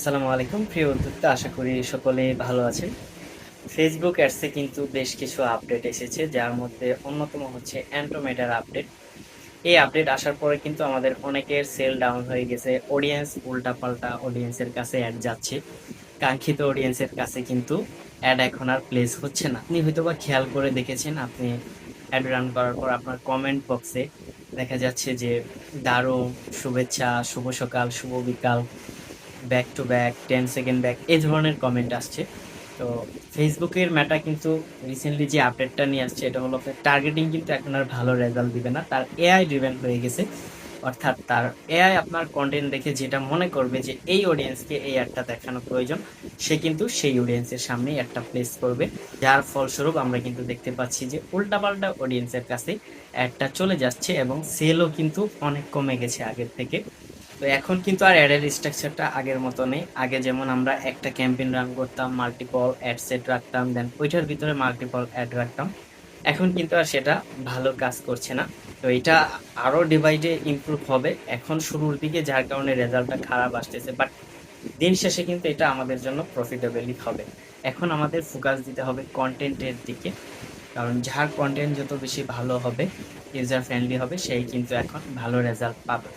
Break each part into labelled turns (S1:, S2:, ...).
S1: আসসালামু আলাইকুম। প্রিয় উদ্যোক্তা আশা করি সকলে ভালো আছেন। ফেসবুক অ্যাডসে কিন্তু বেশ কিছু আপডেট এসেছে, যার মধ্যে অন্যতম হচ্ছে অ্যান্টোমেটার আপডেট এই আপডেট আসার পরে কিন্তু আমাদের অনেকের সেল ডাউন হয়ে গেছে। অডিয়েন্স উল্টাপাল্টা অডিয়েন্সের কাছে অ্যাড যাচ্ছে। কাঙ্ক্ষিত অডিয়েন্সের কাছে কিন্তু অ্যাড এখন আর প্লেস হচ্ছে না। আপনি হয়তো বা খেয়াল করে দেখেছেন, আপনি অ্যাড রান করার পর আপনার কমেন্ট বক্সে দেখা যাচ্ছে যে, দারুণ, শুভেচ্ছা, শুভ সকাল, শুভ বিকাল। Back to back ten second back এই ধরনের কমেন্ট আসছে। তো ফেসবুকের ম্যাটা কিন্তু রিসেন্টলি যে আপডেটটা নিয়ে আসছে, এটা হলো টার্গেটিং কিন্তু এখন আর ভালো রেজাল্ট দিবে না। তার এআই ড্রিভেন হয়ে গেছে। অর্থাৎ তার এআই আপনার কন্টেন্ট দেখে যেটা মনে করবে যে এই অডিয়েন্সকে এই অ্যাডটা দেখানো প্রয়োজন, সে কিন্তু সেই অডিয়েন্সের সামনেই একটা প্লেস করবে। যার ফলস্বরূপ আমরা কিন্তু দেখতে পাচ্ছি যে উল্টাপাল্টা অডিয়েন্সের কাছে অ্যাডটা চলে যাচ্ছে এবং সেলও কিন্তু অনেক কমে গেছে আগের থেকে। তো এখন কিন্তু আর অ্যাডের স্ট্রাকচারটা আগের মতো নেই। আগে যেমন আমরা একটা ক্যাম্পেইন রান করতাম মাল্টিপল অ্যাড সেট রাখতাম দেন ওইটার ভিতরে মাল্টিপল অ্যাড রাখতাম। এখন কিন্তু আর সেটা ভালো কাজ করছে না। তো এটা আরও ডিভাইডে ইমপ্রুভ হবে। এখন শুরুর দিকে যার কারণে রেজাল্টটা খারাপ আসতেছে বাট দিন শেষে কিন্তু এটা আমাদের জন্য প্রফিটেবলই হবে। এখন আমাদের ফোকাস দিতে হবে কন্টেন্টের দিকে, কারণ যার কন্টেন্ট যত বেশি ভালো হবে ইউজার ফ্রেন্ডলি হবে, সেই কিন্তু এখন ভালো রেজাল্ট পাবে।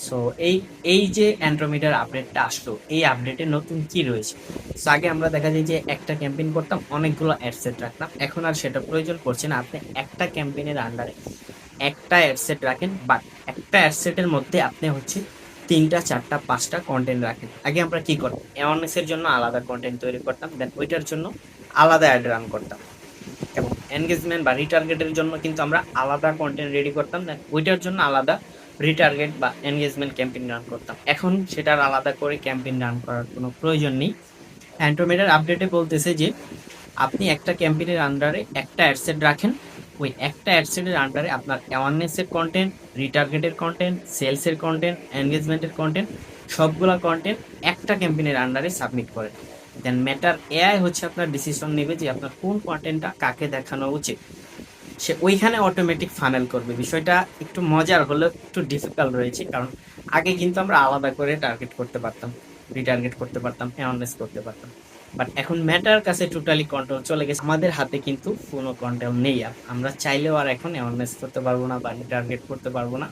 S1: সো এই এই যে অ্যান্ড্রোমিটার আপডেটটা আসলো এই আপডেটে নতুন কি রয়েছে? So, আগে আমরা দেখা যায় যে একটা ক্যাম্পেইন করতাম অনেকগুলো অ্যাডসেট রাখতাম। এখন আর সেটা প্রয়োজন পড়ছে না। আপনি একটা ক্যাম্পেইনের আন্ডারে একটা অ্যাডসেট রাখেন বাট একটা অ্যাডসেটের মধ্যে আপনি হচ্ছে তিনটা চারটা পাঁচটা কন্টেন্ট রাখেন। আগে আমরা কি করতাম? অ্যাওয়ারনেসের জন্য আলাদা কন্টেন্ট তৈরি করতাম দেন ওইটার জন্য আলাদা অ্যাড রান করতাম। এবং এনগেজমেন্ট বা রিটার্গেটের জন্য কিন্তু আমরা আলাদা কন্টেন্ট রেডি করতাম দেন ওইটার জন্য আলাদা রিটার্গেট বা এনগেজমেন্ট ক্যাম্পেইন রান করতাম। এখন সেটার আলাদা করে ক্যাম্পেইন রান করার কোনো প্রয়োজন নেই। অ্যান্টোমেটার আপডেটে বলতেছে যে, আপনি একটা ক্যাম্পেইনের আন্ডারে একটা অ্যাডসেট রাখেন। ওই একটা অ্যাডসেটের আন্ডারে আপনার অ্যাওয়ারনেসের কন্টেন্ট রিটার্গেটের কন্টেন্ট সেলসের কন্টেন্ট এনগেজমেন্টের কন্টেন্ট সবগুলা কন্টেন্ট একটা ক্যাম্পেইনের আন্ডারে সাবমিট করেন। দেন ম্যাটার এআই হচ্ছে আপনার ডিসিশন নেবে যে আপনার কোন কন্টেন্টটা কাকে দেখানো উচিত। সে ওইখানে অটোমেটিক ফানেল করবে। বিষয়টা একটু মজার হলেও একটু ডিফিকাল্ট রয়েছে, কারণ আগে কিন্তু আমরা আলাদা করে টার্গেট করতে পারতাম রিটার্গেট করতে পারতাম অ্যাওয়ারনেস করতে পারতাম। বাট এখন ম্যাটার কাছে টোটালি কন্ট্রোল চলে গেছে। আমাদের হাতে কিন্তু কোনো কন্ট্রোল নেই। আর আমরা চাইলেও আর এখন অ্যাওয়ারনেস করতে পারব না বা রিটার্গেট করতে পারব না।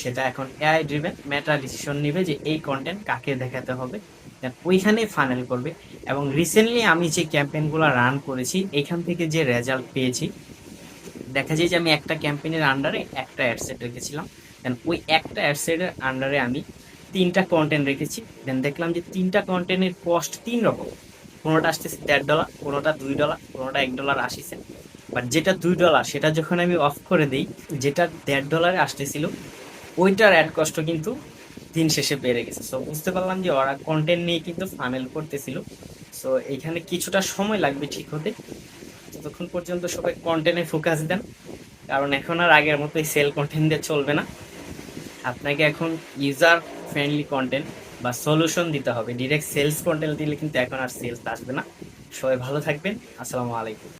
S1: সেটা এখন এআই ড্রিভেন ম্যাটার ডিসিশন নেবে যে এই কন্টেন্ট কাকে দেখাতে হবে। দেন ওইখানে ফাইনাল করবে। এবং রিসেন্টলি আমি যে ক্যাম্পেইনগুলো রান করেছি, এখান থেকে যে রেজাল্ট পেয়েছি, দেখা যায় যে আমি একটা ক্যাম্পেইনের আন্ডারে একটা অ্যাডসেট রেখেছিলাম। দেন ওই একটা অ্যাডসেটের আন্ডারে আমি তিনটা কন্টেন্ট রেখেছি। দেন দেখলাম যে তিনটা কন্টেন্টের কস্ট তিন রকম। কোনোটা আসতেছে দেড় ডলার কোনোটা দুই ডলার কোনোটা এক ডলার আশি বাট যেটা দুই ডলার সেটা যখন আমি অফ করে দিই, যেটা দেড় ডলারে আসতেছিল ওইটার অ্যাড কষ্ট কিন্তু দিন শেষে বেড়ে গেছে। সো বুঝতে পারলাম যে ওরা কন্টেন্ট নিয়ে কিন্তু ফানেল করতেছিল। সো এইখানে কিছুটা সময় লাগবে ঠিক হতে। ততক্ষণ পর্যন্ত সবাই কন্টেন্টে ফোকাস দেন। কারণ এখন আর আগের মতো এই সেল কন্টেন্ট দিয়ে চলবে না। আপনাকে এখন ইউজার ফ্রেন্ডলি কন্টেন্ট বা সলিউশন দিতে হবে। ডিরেক্ট সেলস কন্টেন্ট দিলে কিন্তু এখন আর সেলস আসবে না। সবাই ভালো থাকবেন। আসসালামু আলাইকুম।